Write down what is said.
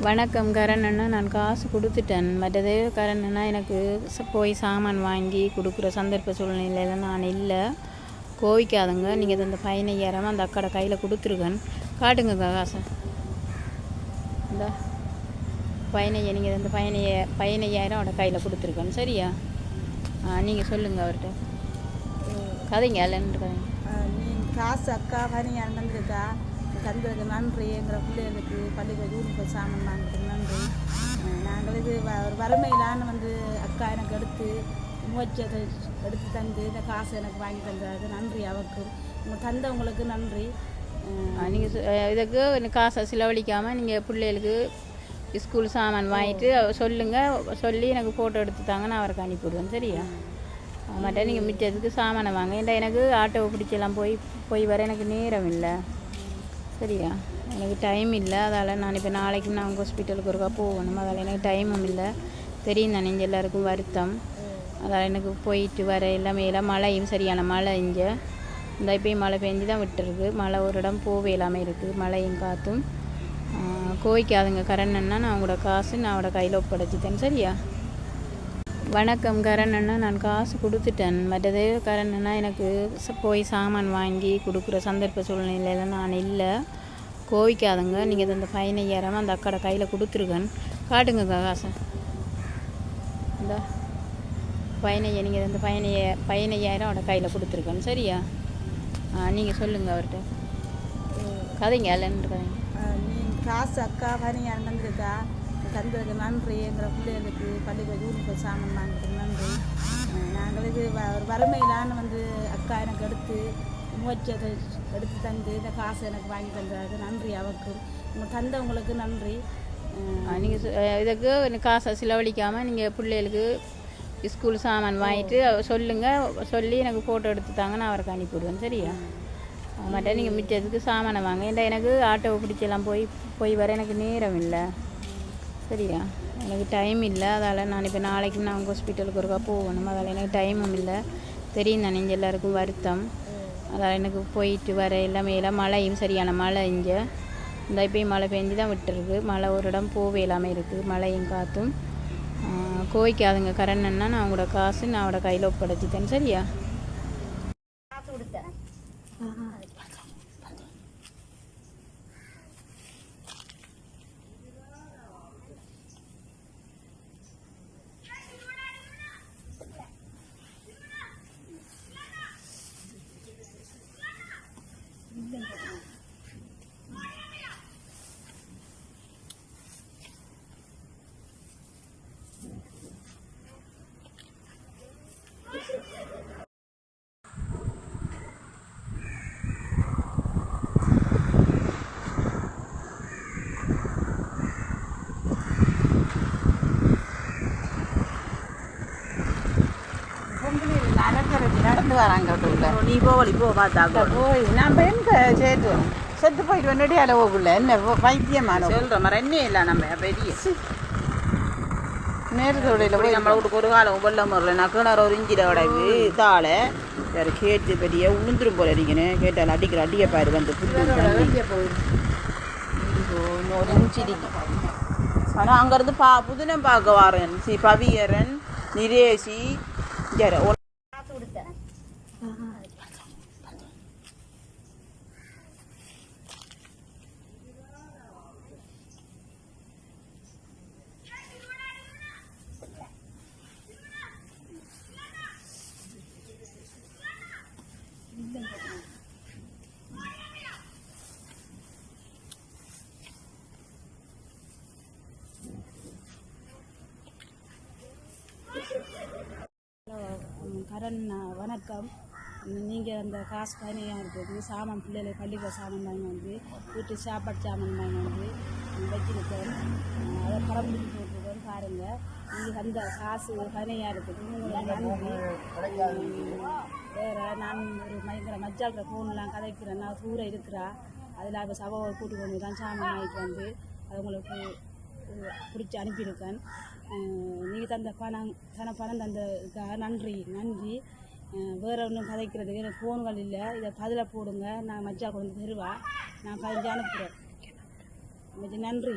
வணக்கம் கரணண்ணா நான் காசு கொடுத்துட்டேன். மற்றது கரணண்ணா எனக்கு ச- போய் சாமான் வாங்கி கொடுக்குற சந்தர்ப்ப சூழ்நிலையில் நான் இல்லை. கோவிக்காதுங்க. நீங்கள் இந்த பதினையாயிரம் அந்த அக்கடை கையில் கொடுத்துருக்கேன். காட்டுங்க காசை. இந்த. பதினைய நீங்கள் இந்த பதினைய பதினையாயிரம் அவட கையில் கொடுத்துருக்கேன். சரியா? நீங்கள் சொல்லுங்கள் அவர்கிட்ட கதைங்க இல்லைன்னு கதைங்க காசு அக்கா பனியார் வந்திருக்கா தந்ததுக்கு நன்றி. எங்கள் பிள்ளைகளுக்கு பள்ளிக்கூட யூனிஃபார்ம் சாமான் வாங்கிட்டு நன்றி. நாங்கள் இது ஒரு வறுமையிலான வந்து அக்கா எனக்கு எடுத்து முயற்சியத்தை எடுத்து தந்து இந்த காசு எனக்கு வாங்கி தந்ததுக்கு நன்றி அவருக்கும். உங்கள் தந்தவங்களுக்கு நன்றி. நீங்கள் இதுக்கு காசை செலவழிக்காமல் நீங்கள் பிள்ளைகளுக்கு ஸ்கூல் சாமான் வாங்கிட்டு சொல்லுங்கள் சொல்லி எனக்கு ஃபோட்டோ எடுத்து தாங்க நான் அவருக்கு அனுப்பிவிடுவேன் சரியா? மற்ற நீங்கள் மிச்சத்துக்கு சாமானை வாங்க. ஏன்டா எனக்கு ஆட்டோவை பிடிச்செல்லாம் போய் போய் வர எனக்கு நேரம் இல்லை. சரியா? எனக்கு டைம் இல்லை. அதால் நான் இப்போ நாளைக்கு நான் உங்கள் ஹாஸ்பிட்டலுக்கு ஒருக்கா போகணும். அதால் எனக்கு டைமும் இல்லை. தெரியும் தானே இங்கே எல்லாருக்கும் வருத்தம். அதால் எனக்கு போயிட்டு வர எல்லாமே எல்லாம் மழையும் சரியான மழை இங்கே. இந்த இப்போயும் மழை பெஞ்சு தான் விட்டுருக்கு. மழை ஒரு இடம் போவே இல்லாமல் இருக்குது. மழையும் காற்றும் கோவிக்காதுங்க. கரணன்னா நான் உங்களோட காசு நான் அவட கையில் ஒப்படைச்சிட்டேன். சரியா? வணக்கம் கரணண்ணா நான் காசு கொடுத்துட்டேன். மற்றது கரணண்ணா எனக்கு போய் சாமான் வாங்கி கொடுக்குற சந்தர்ப்ப சூழ்நிலையில் நான் இல்லை. கோவிக்காதங்க. நீங்கள் இந்த பதினையாயிரம் அந்த அக்கடை கையில் கொடுத்துருக்கேன் காட்டுங்க காசை இந்த. பதினைய நீங்கள் இந்த பதினைய பதினையாயிரம் அவட கையில் கொடுத்துருக்கேன் சரியா? நீங்கள் சொல்லுங்கள் அவர்கிட்ட. கதைங்க இல்லைன்னு கதைங்க காசு அக்கா பனியார் வந்திருக்கா? தந்ததுக்கு நன்றி. எங்கள் பிள்ளைகளுக்கு பள்ளிக்கூட யூனிஃபார்ம் சாமான் வாங்கிட்டு நன்றி. நாங்களுக்கு நாங்கள் இது வ- ஒரு வறுமையிலான வந்து அக்கா எனக்கு எடுத்து முயற்சியத்தை எடுத்து தந்து இந்த காசு எனக்கு வாங்கி தந்ததுக்கு நன்றி அவருக்கும் உங்கள் தந்தவங்களுக்கு நன்றி. நீங்கள் இதுக்கு காசை செலவழிக்காமல் நீங்கள் பிள்ளைகளுக்கு ஸ்கூல் சாமான் வாங்கிட்டு சொல்லுங்கள் சொல்லி எனக்கு ஃபோட்டோ எடுத்து தாங்க நான் அவருக்கு அனுப்பிவிடுவேன் சரியா? மற்ற நீங்கள் மிச்சத்துக்கு சாமானை வாங்க. ஏன்டா எனக்கு ஆட்டோவை பிடிச்செல்லாம் போய் போய் வர எனக்கு நேரம் இல்லை சரியா? எனக்கு டைம் இல்லை அதால் நான் இப்போ நாளைக்கு நான் உங்கள் ஹாஸ்பிட்டலுக்கு ஒருக்கா போகணும். அதால் எனக்கு டைமும் இல்லை. தெரியும் தானே இங்கே எல்லாருக்கும் வருத்தம். அதால் எனக்கு போயிட்டு வர எல்லாமே எல்லாம் மழையும் சரியான மழை இங்கே. இந்த இப்போயும் மழை பெஞ்சு தான் விட்டுருக்கு. மழை ஒரு இடம் போவே இல்லாமல் இருக்குது மழையும் காற்றும் கோவிக்காதுங்க. கரண்ட்னா நான் அவங்களோட காசு நான் அவட கையில் ஒப்படைச்சிட்டேன் சரியா? நடந்து வராங்க நீ போவலி போ பார்த்தா போய் நம்ம எங்க? சேட்டு. செத்து போயிட்டு நெடியால போகல என்ன வைத்தியமான? சொல்ற மாதிரி என்ன இல்லை நம்ம பெரிய. நேரத்தோடையில் போய் நம்ம வீட்டுக்கு ஒரு காலம் வெள்ளம் வரல. நான் கிணறு ஒரு இஞ்சில உடைவு தாழை வேறு கேட்டு பெரிய உளுந்துரும் போல அடிக்கணும் கேட்டால் அடிக்கிற அடிய பாரு வந்து ஆனால் அங்கேருந்து பா புதினம் பார்க்க வாரன். சி பவியரன் நிரேசி. ஜர அஹ், வணக்கம். நீங்கள் அந்த காசு பதினையாயிரம் இருக்குது சாமான் பிள்ளைகளை பள்ளிக்கூட சாமான் வாங்கி வந்து வீட்டு சாப்பாடு சாமான் வாங்கி வந்து வச்சிருக்கேன். அஹ், அதை படம் பிடிச்சி போட்டுருக்கேன் பாருங்கள் நீங்கள் அந்த காசு நன்றி உம், வேற நான் ஒரு பயங்கர மஜாக்கிற ஃபோன்லாம் கதைக்கிறேன். நான் தூரம் இருக்கிறா. அதில் இப்போ சபாவை கூட்டு கொண்டு தான் சாமான் வாங்கிட்டு வந்து அது உங்களுக்கு பிடிச்சி அனுப்பியிருக்கேன். நீங்கள் தந்த பணம் தன பணம் தந்ததுக்காக நன்றி நன்றி. வேறு ஒன்றும் கதைக்கிறதுக்கு எனக்கு ஃபோன்கள் இல்லை. இதை பதிலாக போடுங்க. நான் மஜ்ஜா கொண்டு வந்து தருவா. நான் பதிஞ்சு அனுப்புகிறேன் நன்றி.